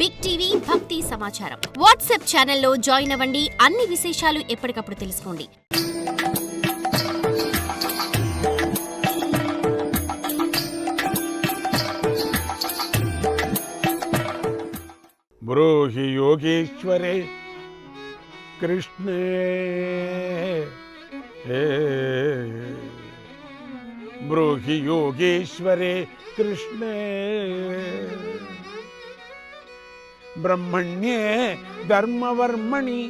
Big TV భక్తి సమాచారం WhatsApp ఛానల్లో జాయిన్ అవ్వండి. అన్ని విశేషాలు ఎప్పటికప్పుడు తెలుసుకోండి. బ్రూహి యోగేశ్వరే కృష్ణే బ్రూహి యోగేశ్వరే కృష్ణే. ब्रह्मण्ये धर्मवर्मणि।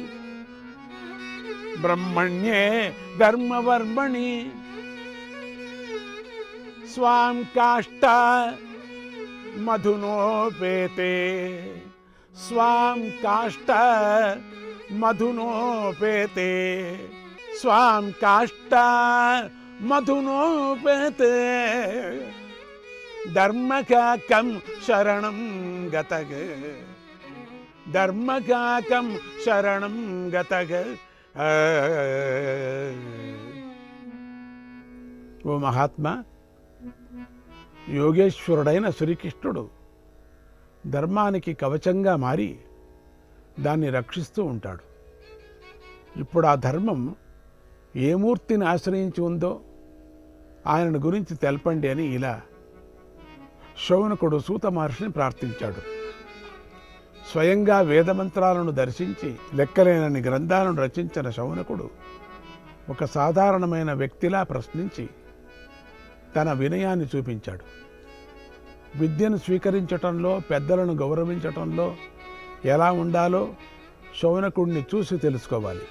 ब्रह्मण्ये धर्मवर्मणि। स्वां काष्ठ मधुनोपेते। स्वाम काष्ठ मधुनोपेते। स्वां काष्ठ मधुनोपेते। कम शरणं गतग। ధర్మకాకం శరణం గతగ. ఓ మహాత్మా యోగేశ్వరుడైన శ్రీకృష్ణుడు ధర్మానికి కవచంగా మారి దాన్ని రక్షిస్తూ ఉంటాడు. ఇప్పుడు ఆ ధర్మం ఏ మూర్తిని ఆశ్రయించి ఉందో ఆయనను గురించి తెలపండి అని ఇలా శౌనకుడు సూత మహర్షిని ప్రార్థించాడు. స్వయంగా వేదమంత్రాలను దర్శించి లెక్కలేనని గ్రంథాలను రచించిన శౌనకుడు ఒక సాధారణమైన వ్యక్తిలా ప్రశ్నించి తన వినయాన్ని చూపించాడు. విద్యను స్వీకరించటంలో పెద్దలను గౌరవించటంలో ఎలా ఉండాలో శౌనకుడిని చూసి తెలుసుకోవాలి.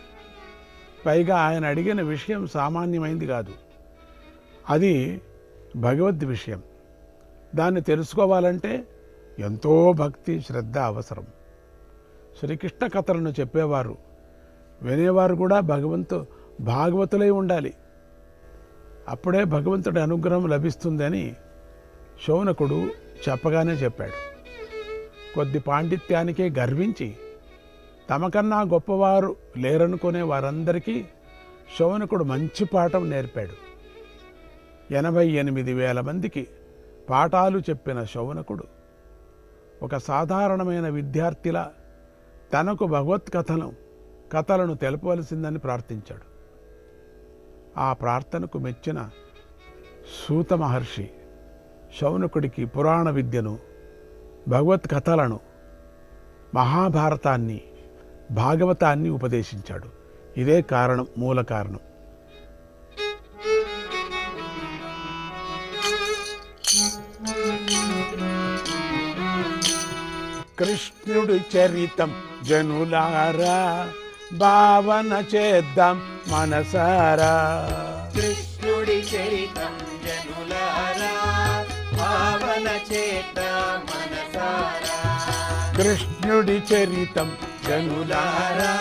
పైగా ఆయన అడిగిన విషయం సామాన్యమైంది కాదు. అది భగవద్ విషయం. దాన్ని తెలుసుకోవాలంటే ఎంతో భక్తి శ్రద్ధ అవసరం. శ్రీకృష్ణ కథలను చెప్పేవారు. వినేవారు కూడా భగవంతు భాగవతులై ఉండాలి. అప్పుడే భగవంతుడి అనుగ్రహం లభిస్తుందని శౌనకుడు చెప్పగానే చెప్పాడు. కొద్ది పాండిత్యానికే గర్వించి తమకన్నా గొప్పవారు లేరనుకునే వారందరికీ శౌనకుడు మంచి పాఠం నేర్పాడు. ఎనభై ఎనిమిది వేల మందికి పాఠాలు చెప్పిన శౌనకుడు ఒక సాధారణమైన విద్యార్థిలా తనకు భగవత్ కథను కథలను తెలపవలసిందని ప్రార్థించాడు. ఆ ప్రార్థనకు మెచ్చిన సూత మహర్షి శౌనకుడికి పురాణ విద్యను భగవత్ కథలను మహాభారతాన్ని భాగవతాన్ని ఉపదేశించాడు. ఇదే కారణం మూల కారణం. కృష్ణుడి చరితం జనులారా భావన చేద్దాం మనసారా. కృష్ణుడి చరితం జనులారా భావన చేత మనసారా. కృష్ణుడి చరితం జనులారా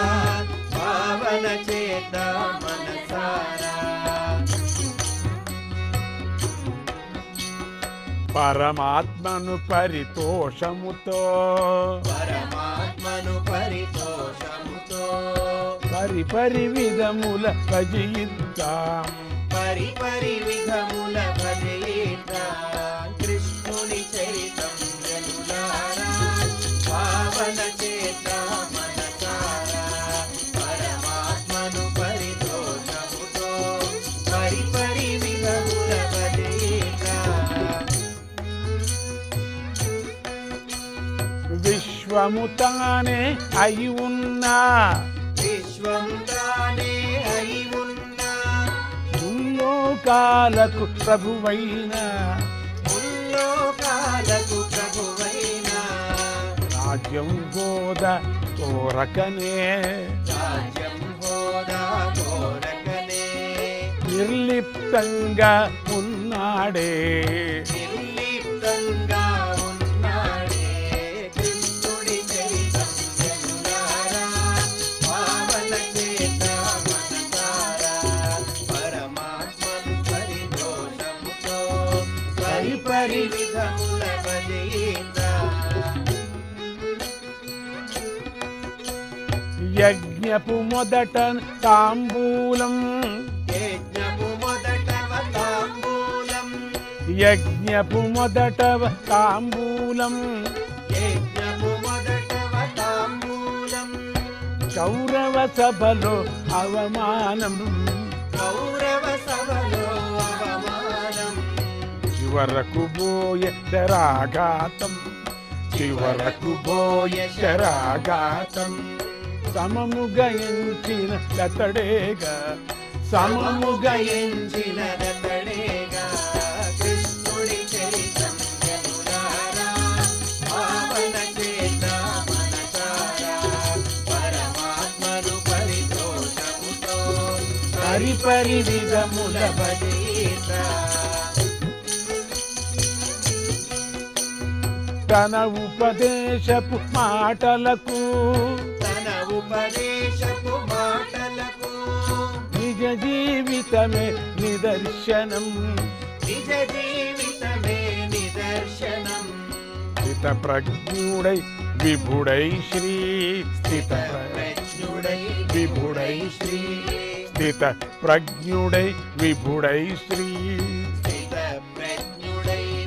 భావన చేత పరమాత్మను పరితోషముతో. పరమాత్మను పరితోషముతో. పరి పరి విధముల భజిద్దాం పరి పరి విధముల భజయిద్దా విశ్వము తానే అయి ఉన్నా. విశ్వం తానే అయి ఉన్నా. ముల్లోకాలకు ప్రభువైన. ముల్లోకాలకు ప్రభువైనా. రాజ్యం గోద కోరకనే. రాజ్యం హోదా కోరకనే. నిర్లిప్తంగా ఉన్నాడే. నిర్లిప్తంగా యజ్ఞపు మొదట తాంబూలం. యజ్ఞపు మొదట తాంబూలం. కౌరవ సభలో అవమానం. కౌరవ సభలో అవమానం. చివరకు బోయ శరాఘాతం. చివరకు బోయ శరాఘాతం. సమముగా ఎంచిన అతడేగా సమముగా ఎంచిన దతడేగా కృష్ణుడి చరితం పరిపరి విధముల తన ఉపదేశపు మాటలకు ఉపదేశపు మాటలకు. నిజ జీవితమే నిదర్శనం. నిజ జీవితమే నిదర్శనం. స్థిత ప్రజ్ఞుడై విభుడై శ్రీ. స్థిత ప్రజ్ఞుడై విభుడై శ్రీ. స్థిత ప్రజ్ఞుడై విభుడై శ్రీ. స్థిత ప్రజ్ఞుడై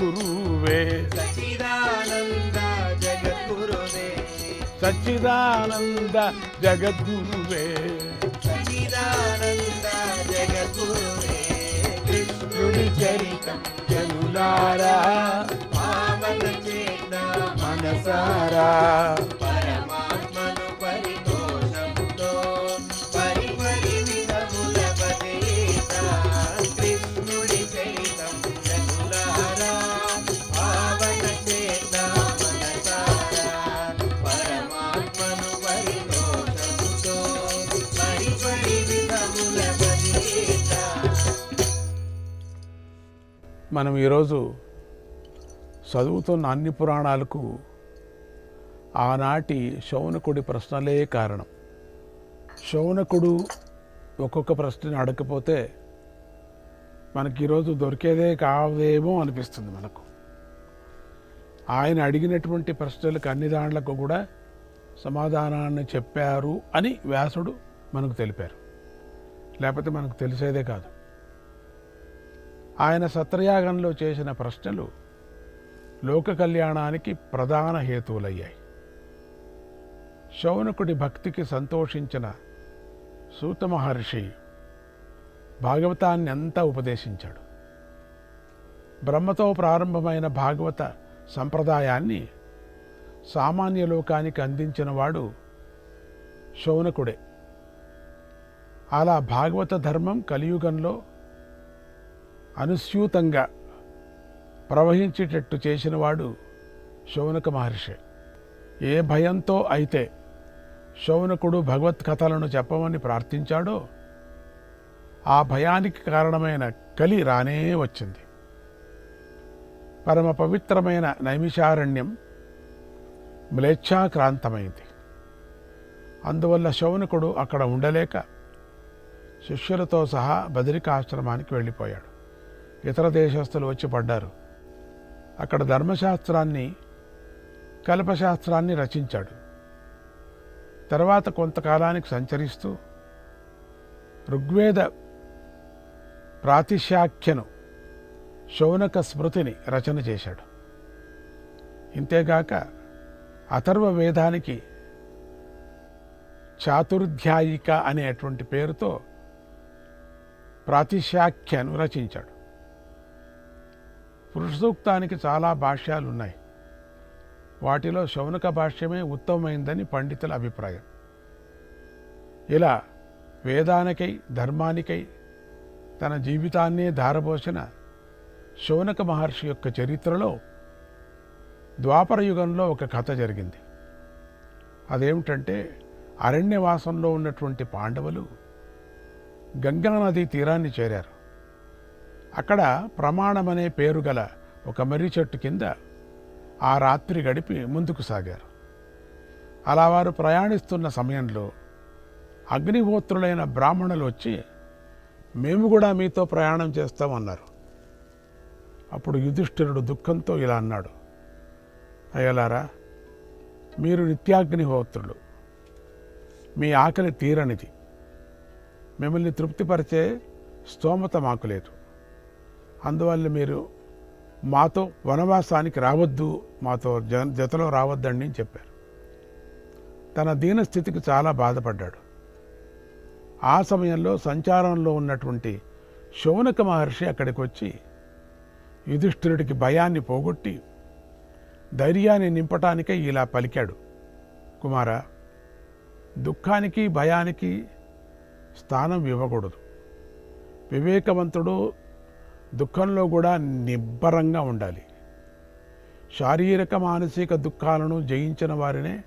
జగద్గురువే. సచిదానంద జగద్గురుదే సచ్చిదానంద జగద్గురువే. సచిదానంద జగద్గురుదే కృష్ణుడి చరితం జనులారా. పావన చేత మనసారా. మనం ఈరోజు చదువుతున్న అన్ని పురాణాలకు ఆనాటి శౌనకుడి ప్రశ్నలే కారణం. శౌనకుడు ఒక్కొక్క ప్రశ్నని అడగకపోతే మనకి ఈరోజు దొరికేదే కాదేమో అనిపిస్తుంది మనకు. ఆయన అడిగినటువంటి ప్రశ్నలకు అన్ని దాంట్లకు కూడా సమాధానాన్ని చెప్పారు అని వ్యాసుడు మనకు తెలిపారు. లేకపోతే మనకు తెలిసేదే కాదు. ఆయన సత్రయాగంలో చేసిన ప్రశ్నలు లోక కళ్యాణానికి ప్రధాన హేతువులయ్యాయి. శౌనకుడి భక్తికి సంతోషించిన సూత మహర్షి భాగవతాన్ని అంతా ఉపదేశించాడు. బ్రహ్మతో ప్రారంభమైన భాగవత సంప్రదాయాన్ని సామాన్య లోకానికి అందించిన వాడు శౌనకుడే. అలా భాగవత ధర్మం కలియుగంలో అనుస్యూతంగా ప్రవహించేటట్టు చేసినవాడు శౌనక మహర్షి. ఏ భయంతో అయితే శౌనకుడు భగవత్ కథలను చెప్పమని ప్రార్థించాడో ఆ భయానికి కారణమైన కలి రానే వచ్చింది. పరమ పవిత్రమైన నైమిషారణ్యం మ్లేచ్ఛాక్రాంతమైంది. అందువల్ల శౌనకుడు అక్కడ ఉండలేక శిష్యులతో సహా బదరికాశ్రమానికి వెళ్ళిపోయాడు. ఇతర దేశస్తులు వచ్చి పడ్డారు. అక్కడ ధర్మశాస్త్రాన్ని కల్పశాస్త్రాన్ని రచించాడు. తర్వాత కొంతకాలానికి సంచరిస్తూ ఋగ్వేద ప్రాతిశాఖ్యను శౌనక స్మృతిని రచన చేశాడు. ఇంతేగాక అథర్వ వేదానికి చాతుర్ధ్యాయిక అనేటువంటి పేరుతో ప్రాతిశాఖ్యను రచించాడు. పురుష సూక్తానికి చాలా భాష్యాలు ఉన్నాయి వాటిలో శౌనక భాష్యమే ఉత్తమమైందని పండితుల అభిప్రాయం. ఇలా వేదానికై ధర్మానికై తన జీవితాన్నే ధారపోసిన శౌనక మహర్షి యొక్క చరిత్రలో ద్వాపర యుగంలో ఒక కథ జరిగింది. అదేమిటంటే అరణ్యవాసంలో ఉన్నటువంటి పాండవులు గంగా నదీ తీరాన్ని చేరారు. అక్కడ ప్రమాణమనే పేరు గల ఒక మర్రి చెట్టు కింద ఆ రాత్రి గడిపి ముందుకు సాగారు. అలా వారు ప్రయాణిస్తున్న సమయంలో అగ్నిహోత్రులైన బ్రాహ్మణులు వచ్చి మేము కూడా మీతో ప్రయాణం చేస్తామన్నారు అప్పుడు యుధిష్ఠిరుడు దుఃఖంతో ఇలా అన్నాడు అయ్యలారా మీరు నిత్యాగ్నిహోత్రులు. మీ ఆకలి తీరనిది. మిమ్మల్ని తృప్తిపరిచే స్తోమత మాకు లేదు. అందువల్ల మీరు మాతో వనవాసానికి రావద్దు మాతో జ జతలో రావద్దండి అని చెప్పారు. తన దీనస్థితికి చాలా బాధపడ్డాడు. ఆ సమయంలో సంచారంలో ఉన్నటువంటి శౌనక మహర్షి అక్కడికి వచ్చి యుధిష్ఠిరుడికి భయాన్ని పోగొట్టి ధైర్యాన్ని నింపటానికే ఇలా పలికాడు. కుమార దుఃఖానికి భయానికి స్థానం ఇవ్వకూడదు. వివేకవంతుడు దుఃఖంలో కూడా నిబ్బరంగా ఉండాలి. శారీరక మానసిక దుఃఖాలను జయించిన వారినే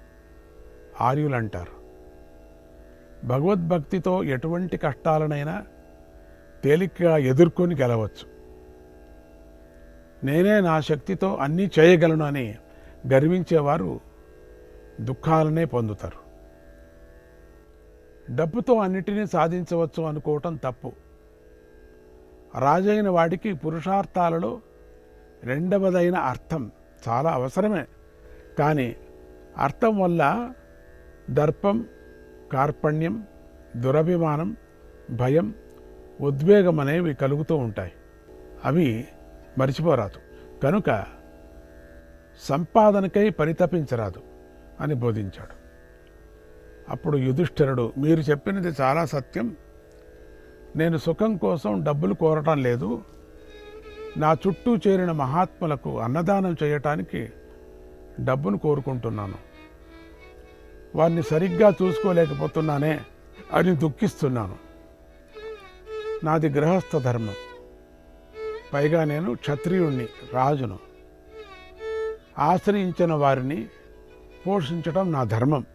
ఆర్యులు అంటారు భగవద్భక్తితో ఎటువంటి కష్టాలనైనా తేలికగా ఎదుర్కొని గెలవచ్చు. నేనే నా శక్తితో అన్నీ చేయగలను అని గర్వించేవారు దుఃఖాలనే పొందుతారు. డబ్బుతో అన్నిటినీ సాధించవచ్చు అనుకోవటం తప్పు. రాజైన వాడికి పురుషార్థాలలో రెండవదైన అర్థం చాలా అవసరమే. కానీ అర్థం వల్ల దర్పం కార్పణ్యం దురభిమానం భయం ఉద్వేగం అనేవి కలుగుతూ ఉంటాయి. అవి మరిచిపోరాదు. కనుక సంపాదనకై పరితపించరాదు అని బోధించాడు. అప్పుడు యుధిష్ఠిరుడు మీరు చెప్పినది చాలా సత్యం. నేను సుఖం కోసం డబ్బులు కోరటం లేదు. నా చుట్టూ చేరిన మహాత్ములకు అన్నదానం చేయటానికి డబ్బును కోరుకుంటున్నాను. వారిని సరిగ్గా చూసుకోలేకపోతున్నానే అని దుఃఖిస్తున్నాను. నాది గృహస్థ ధర్మం. పైగా నేను క్షత్రియుణ్ణి రాజును. ఆశ్రయించిన వారిని పోషించడం నా ధర్మం.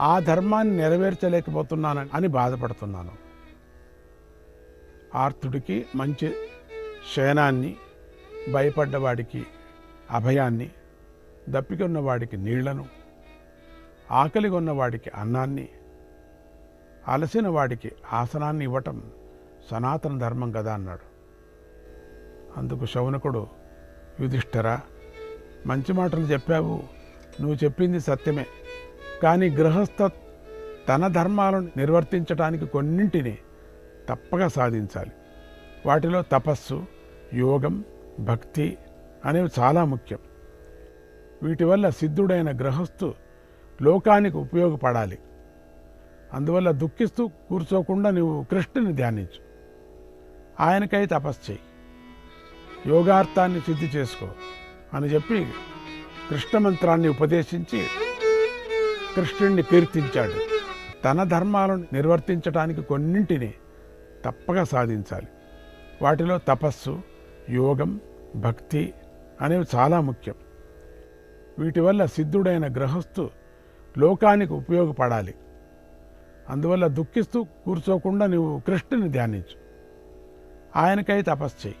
ఆ ధర్మాన్ని నెరవేర్చలేకపోతున్నాను అని బాధపడుతున్నాను. ఆర్తుడికి మంచి శయనాన్ని భయపడ్డవాడికి అభయాన్ని దప్పిక ఉన్నవాడికి నీళ్ళను ఆకలి ఉన్నవాడికి అన్నాన్ని అలసిన వాడికి ఆసనాన్ని ఇవ్వటం సనాతన ధర్మం కదా అన్నాడు. అందుకు శౌనకుడు యుధిష్ఠరా మంచి మాటలు చెప్పావు. నువ్వు చెప్పింది సత్యమే. కానీ గృహస్థ తన ధర్మాలను నిర్వర్తించడానికి కొన్నింటిని తప్పక సాధించాలి. వాటిలో తపస్సు యోగం భక్తి అనేవి చాలా ముఖ్యం. వీటి వల్ల సిద్ధుడైన గ్రహస్థు లోకానికి ఉపయోగపడాలి. అందువల్ల దుఃఖిస్తూ కూర్చోకుండా నువ్వు కృష్ణుని ధ్యానించు. ఆయనకై తపస్సు చేయి. యోగార్థాన్ని సిద్ధి చేసుకో అని చెప్పి కృష్ణ మంత్రాన్ని ఉపదేశించి కృష్ణుణ్ణి కీర్తించాడు. తన ధర్మాలను నిర్వర్తించడానికి కొన్నింటిని తప్పక సాధించాలి. వాటిలో తపస్సు యోగం భక్తి అనేవి చాలా ముఖ్యం. వీటి వల్ల సిద్ధుడైన గృహస్థు లోకానికి ఉపయోగపడాలి. అందువల్ల దుఃఖిస్తూ కూర్చోకుండా నువ్వు కృష్ణుని ధ్యానించు. ఆయనకై తపస్సు చేయి.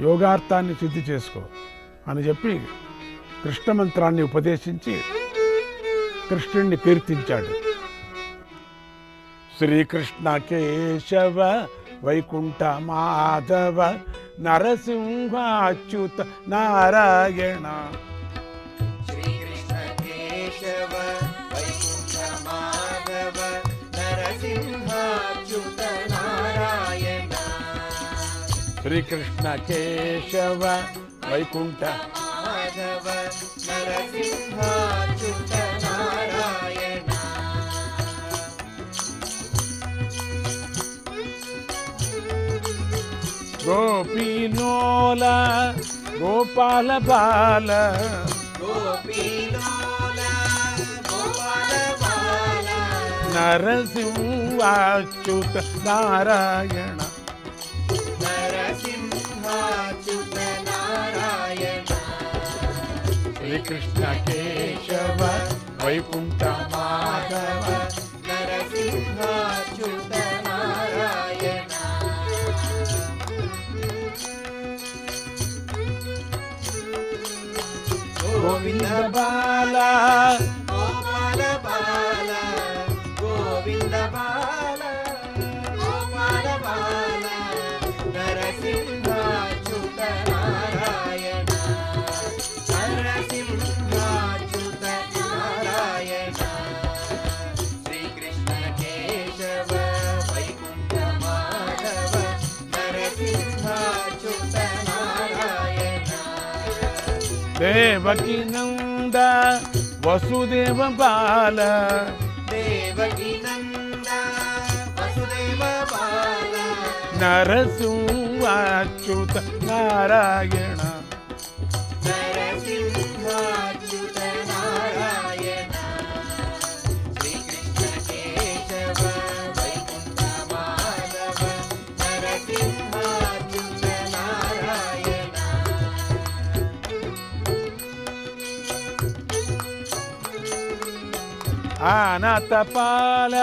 యోగార్థాన్ని సిద్ధి చేసుకో అని చెప్పి కృష్ణ మంత్రాన్ని ఉపదేశించి కృష్ణుణ్ణి కీర్తించాడు. శ్రీకృష్ణ కేశవ వైకుంఠ మాధవ నరసింహాచ్యుత నారాయణ. శ్రీకృష్ణ కేశవ వైకుంఠ మాధవ నరసింహాచ్యుత నారాయణ. శ్రీకృష్ణ కేశవ వైకుంఠ మాధవ నరసింహాచ్యుత గోపీనోల గోపాల బాల. గోపాల బాల నరసింహాచ్యుత నారాయణ. శ్రీకృష్ణ కేశవ వైకుంఠ మాధవ. గోవింద బాల దేవకి నంద వసుదేవ బాల. దేవకి నంద వసుదేవ బాల. నరసింహాచ్యుత నారాయణ. அனாத்த பால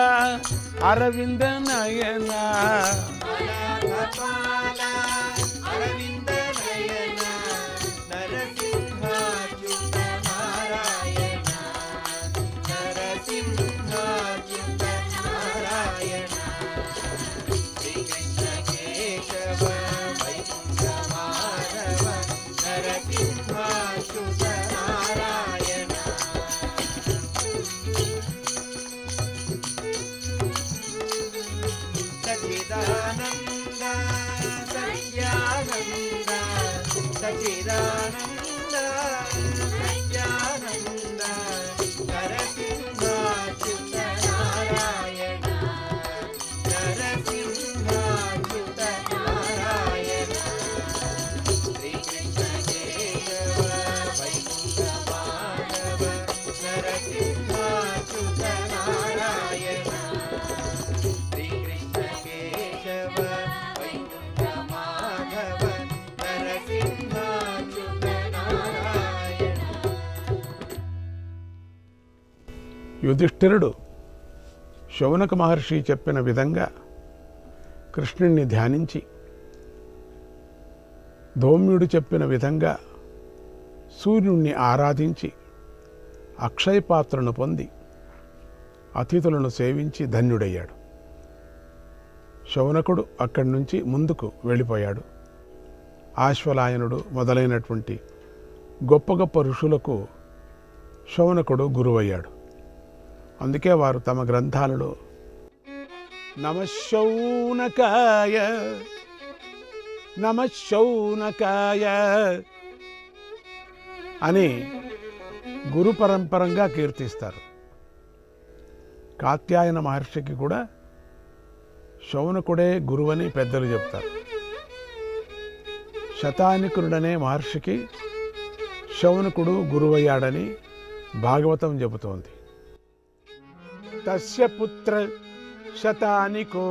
அரவிந்த நயனா. సచిదానంద యుధిష్ఠిరుడు శౌనక మహర్షి చెప్పిన విధంగా కృష్ణుణ్ణి ధ్యానించి ధౌమ్యుడు చెప్పిన విధంగా సూర్యుణ్ణి ఆరాధించి అక్షయ పాత్రను పొంది అతిథులను సేవించి ధన్యుడయ్యాడు. శౌనకుడు అక్కడి నుంచి ముందుకు వెళ్ళిపోయాడు. ఆశ్వలాయనుడు మొదలైనటువంటి గొప్ప గొప్ప ఋషులకు శౌనకుడు గురువయ్యాడు. అందుకే వారు తమ గ్రంథాలలో నమశౌనకాయ నమశౌనకాయ అని గురు పరంపరంగా కీర్తిస్తారు. కాత్యాయన మహర్షికి కూడా శౌనకుడే గురువని పెద్దలు చెప్తారు. శతానికుడనే మహర్షికి శౌనకుడు గురువయ్యాడని భాగవతం చెబుతోంది. तस्य पुत्र शतानिको।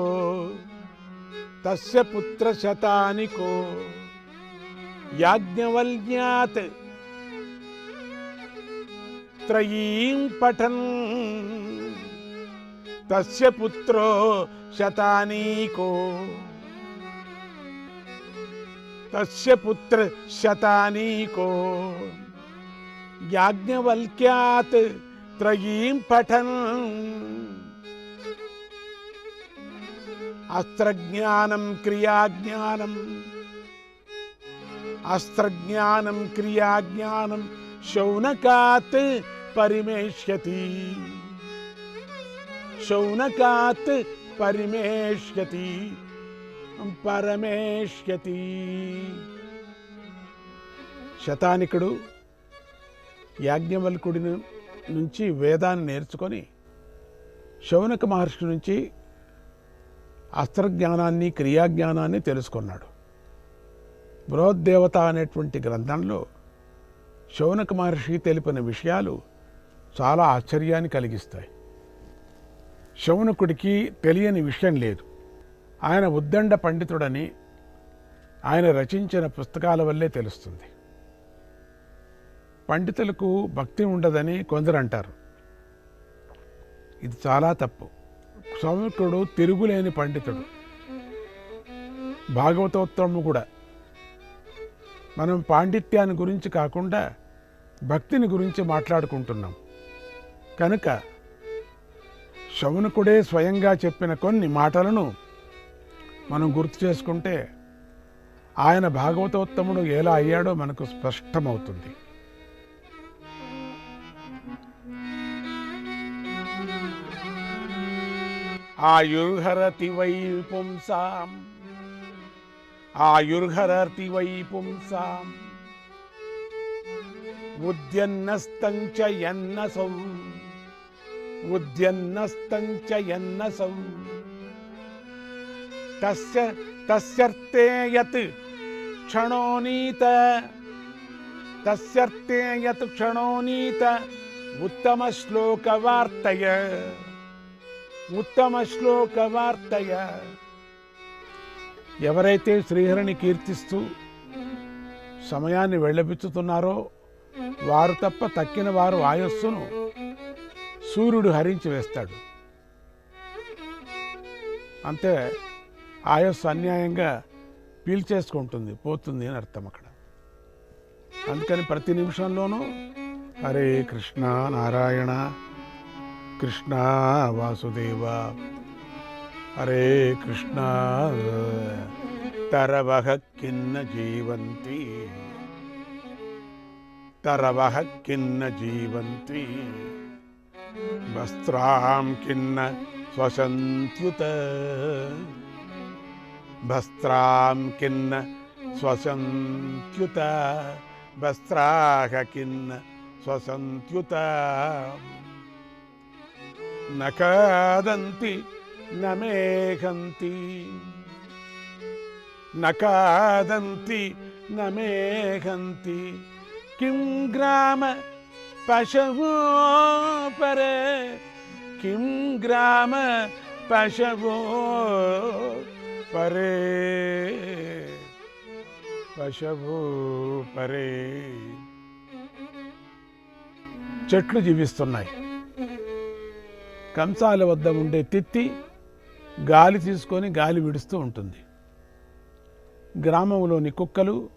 तस्य पुत्र शतानिको। याज्ञवल्क्यात् त्रयीं पठन्। तस्य पुत्रो शतानिको। तस्य पुत्र शतानिको। याज्ञवल्क्यात् త్రయీం పఠన్ అస్త్రజ్ఞానం క్రియాజ్ఞానం. అస్త్రజ్ఞానం క్రియాజ్ఞానం శౌనకాత్ పరిమేష్యతి. శౌనకాత్ పరిమేష్యతి. పరమేష్యతి. శతానికుడు యాజ్ఞవల్కుడిని నుంచి వేదాన్ని నేర్చుకొని శౌనక మహర్షి నుంచి అస్త్రజ్ఞానాన్ని క్రియాజ్ఞానాన్ని తెలుసుకున్నాడు. బృహద్దేవత అనేటువంటి గ్రంథంలో శౌనక మహర్షి తెలిపిన విషయాలు చాలా ఆశ్చర్యాన్ని కలిగిస్తాయి. శౌనకుడికి తెలియని విషయం లేదు. ఆయన ఉద్దండ పండితుడని ఆయన రచించిన పుస్తకాల వల్లే తెలుస్తుంది. పండితులకు భక్తి ఉండదని కొందరు అంటారు. ఇది చాలా తప్పు. సౌనకుడు తిరుగులేని పండితుడు. భాగవతోత్తము కూడా. మనం పాండిత్యాన్ని గురించి కాకుండా భక్తిని గురించి మాట్లాడుకుంటున్నాం. కనుక శౌనకుడే స్వయంగా చెప్పిన కొన్ని మాటలను మనం గుర్తు చేసుకుంటే ఆయన భాగవతోత్తముడు ఎలా అయ్యాడో మనకు స్పష్టమవుతుంది. ఆయుర్హరతి వై పుంసాం ఆయుర్హరతి వై పుంసాం ఉద్యన్నస్తంచ ఎన్నసౌ ఉద్యన్నస్తంచ ఎన్నసౌ తస్య తస్యర్తే యత్ క్షణోనీత తస్యర్తే యత్ క్షణోనీత ఉత్తమ శ్లోక వార్తయ ఉత్తమ శ్లోక వార్తయ ఎవరైతే శ్రీహరిని కీర్తిస్తూ సమయాన్ని వెళ్ళబిచ్చుతున్నారో వారు తప్ప తక్కిన వారు ఆయస్సును సూర్యుడు హరించి వేస్తాడు. అంతే ఆయస్సు అన్యాయంగా పీల్చేసుకుంటుంది పోతుంది అని అర్థం అక్కడ. అందుకని ప్రతి నిమిషంలోనూ హరే కృష్ణ నారాయణ కృష్ణ వాసుదేవ హరే కృష్ణ తరవహ కిన్న జీవంతి తరవహ కిన్న జీవంతి వస్త్రాం కిన్న స్వసంత్యుత వస్త్రాం కిన్న స్వసంత్యుత వస్త్రాహ కిన్న స్వసంత్యుత నకాదంతి నమేఘంతి నకాదంతి నమేఘంతి కిం గ్రామ పశవో పరే కిం గ్రామ పశవో పరే. పశవో పరే. చెట్లు జీవిస్తున్నాయి. కంసాల వద్ద ఉండే తిత్తి గాలి తీసుకొని గాలి విడుస్తూ ఉంటుంది. గ్రామంలోని కుక్కలు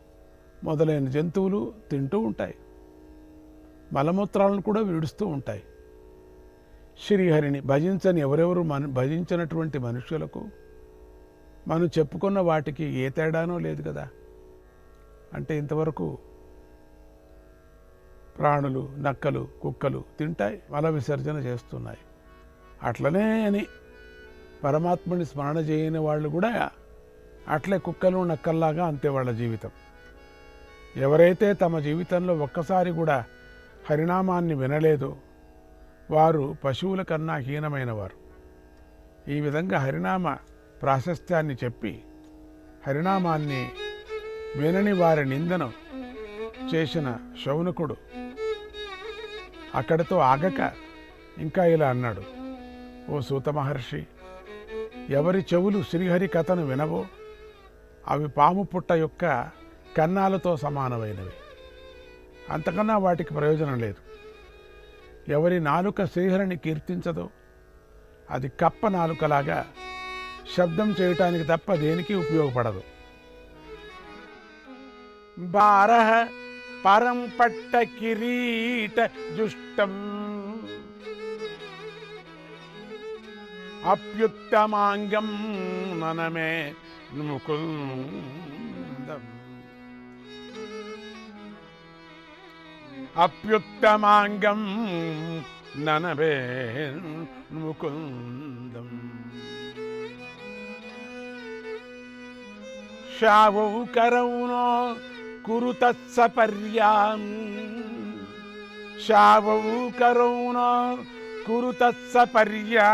మొదలైన జంతువులు తింటూ ఉంటాయి. మలమూత్రాలను కూడా విడుస్తూ ఉంటాయి. శ్రీహరిని భజించని ఎవరెవరు మన భజించినటువంటి మనుషులకు మనం చెప్పుకున్న వాటికి ఏ తేడానో లేదు కదా. అంటే ఇంతవరకు ప్రాణులు నక్కలు కుక్కలు తింటాయి మల విసర్జన చేస్తున్నాయి. అట్లనే అని పరమాత్మని స్మరణ చేయని వాళ్ళు కూడా అట్లే కుక్కలు నక్కల్లాగా అంతే వాళ్ళ జీవితం. ఎవరైతే తమ జీవితంలో ఒక్కసారి కూడా హరినామాన్ని వినలేదో వారు పశువుల కన్నా హీనమైనవారు. ఈ విధంగా హరినామ ప్రాశస్త్యాన్ని చెప్పి హరినామాన్ని వినని వారి నిందను చేసిన శౌనకుడు అక్కడితో ఆగక ఇంకా ఇలా అన్నాడు. ఓ సూత మహర్షి ఎవరి చెవులు శ్రీహరి కథను వినవో అవి పాము పుట్ట యొక్క కన్నాలతో సమానమైనవి. అంతకన్నా వాటికి ప్రయోజనం లేదు. ఎవరి నాలుక శ్రీహరిని కీర్తించదో అది కప్ప నాలుకలాగా శబ్దం చేయటానికి తప్ప దేనికి ఉపయోగపడదు. బారహ పరం పట్ట కిరీట జుష్టం அப்பியுத்தமாங்கம் நனமே. முகுந்தம் அப்பியுத்தமாங்கம் நனவே. முகுந்தம் ஷாவோ கரவுனோ குருதத்சபர்யாம். ஷாவோ கரவுனோ కురుతత్సపర్యాము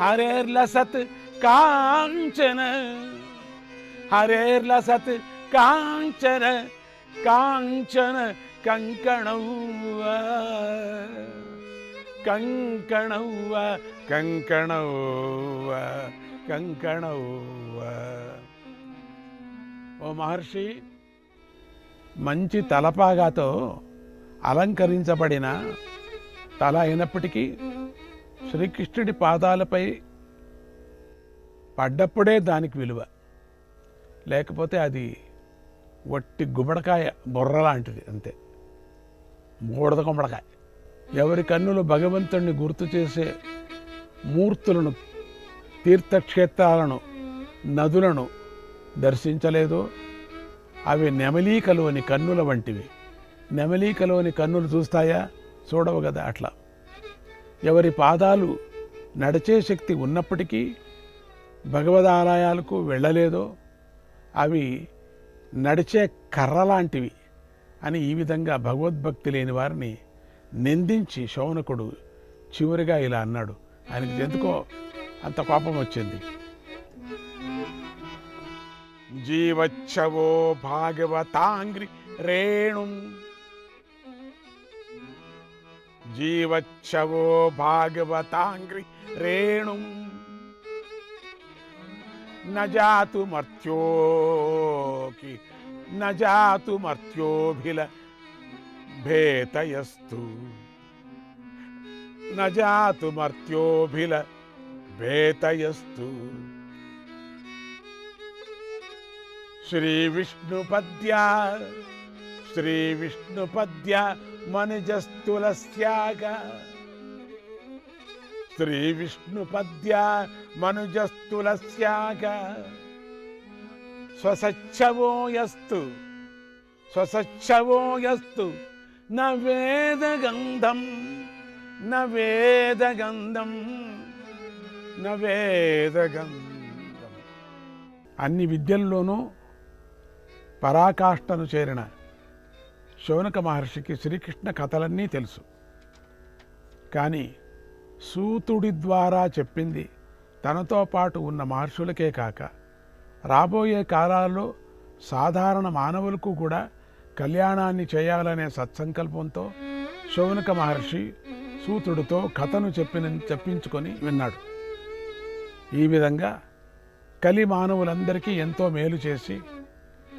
హరేర్లసత్ కాంచన హరేర్లసత్ కాంచన కాంచన కంకణౌవ కంకణౌవ కంకణౌవ కంకణౌవ ఓ మహర్షి మంచి తలపాగాతో అలంకరించబడిన తల అయినప్పటికీ శ్రీకృష్ణుడి పాదాలపై పడ్డప్పుడే దానికి విలువ. లేకపోతే అది వట్టి గుమ్మడికాయ బుర్ర లాంటిది అంతే. బూడద గుమ్మడికాయ. ఎవరి కన్నులు భగవంతుణ్ణి గుర్తు చేసే మూర్తులను తీర్థక్షేత్రాలను నదులను దర్శించలేదో. అవి నెమలీకలోని కన్నుల వంటివి. నెమలీకలోని కన్నులు చూస్తాయా? చూడవు కదా అట్లా. ఎవరి పాదాలు నడిచే శక్తి ఉన్నప్పటికీ భగవద్ ఆలయాలకు వెళ్ళలేదో అవి నడిచే కర్ర లాంటివి అని ఈ విధంగా భగవద్భక్తి లేని వారిని నిందించి శౌనకుడు చివరిగా ఇలా అన్నాడు. ఆయనకి ఎందుకో అంత కోపం వచ్చింది. జీవచ్చవో భాగవతాంగ్రి రేణుం जीवच्छवो ഭാഗവതാംഗ്രി രേണും न जातु मर्त्यो कि, न जातु मर्त्योभिल भेतयस्तु। न जातु मर्त्योभिल भेतयस्तु। श्रीविष्णुपद्या श्रीविष्णुपद्या మనిజస్తుల త్యాగ శ్రీ విష్ణు పద్య మనుజస్తుల త్యాగ గంధం నవేద గంధం నవేద గంధం అన్ని విద్యల్లోనూ పరాకాష్ఠను చేరిన శౌనక మహర్షికి శ్రీకృష్ణ కథలన్నీ తెలుసు. కానీ సూతుడి ద్వారా చెప్పింది తనతో పాటు ఉన్న మహర్షులకే కాక రాబోయే కాలాల్లో సాధారణ మానవులకు కూడా కళ్యాణాన్ని చేయాలనే సత్సంకల్పంతో శౌనక మహర్షి సూతుడితో కథను చెప్పిన చెప్పించుకొని విన్నాడు. ఈ విధంగా కలి మానవులందరికీ ఎంతో మేలు చేసి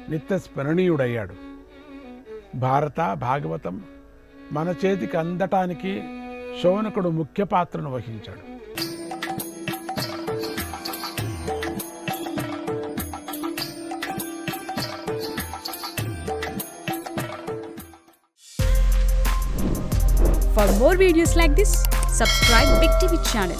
నిత్య స్మరణీయుడయ్యాడు భారత భాగవతం మన చేతికి అందటానికి శౌనకుడు ముఖ్య పాత్రను వహించాడు For more videos like this, subscribe Big TV channel